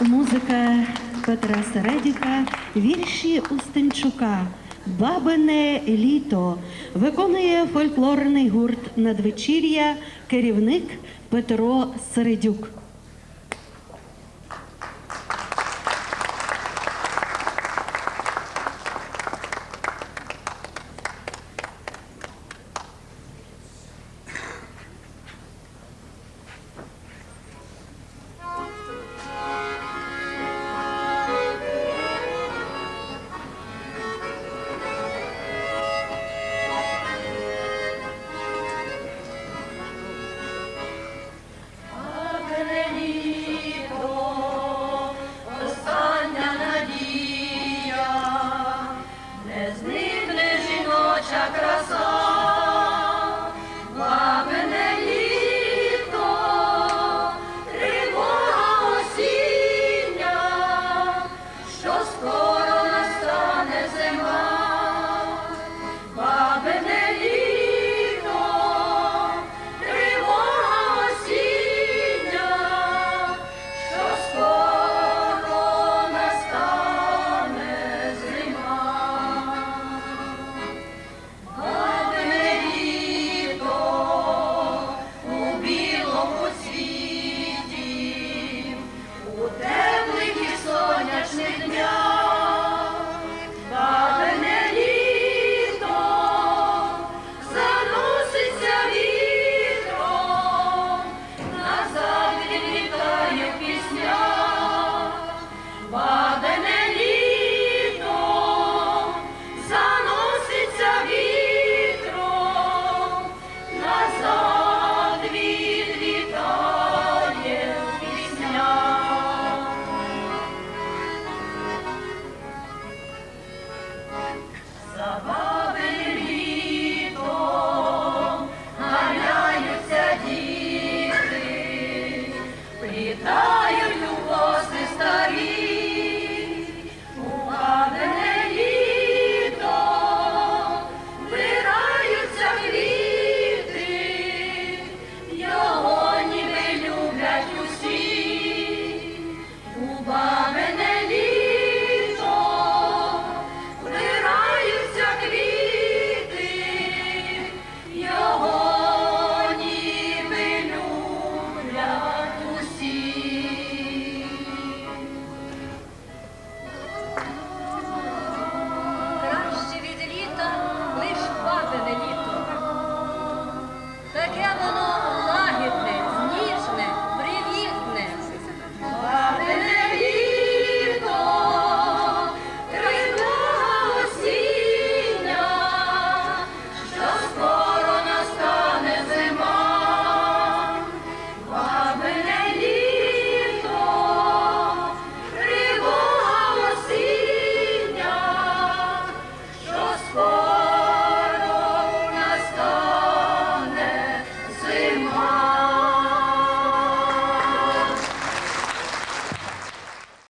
Музика Петра Середюка, вірші Устенчука, Бабине літо виконує фольклорний гурт надвечір'я, керівник Петро Середюк. Chakra.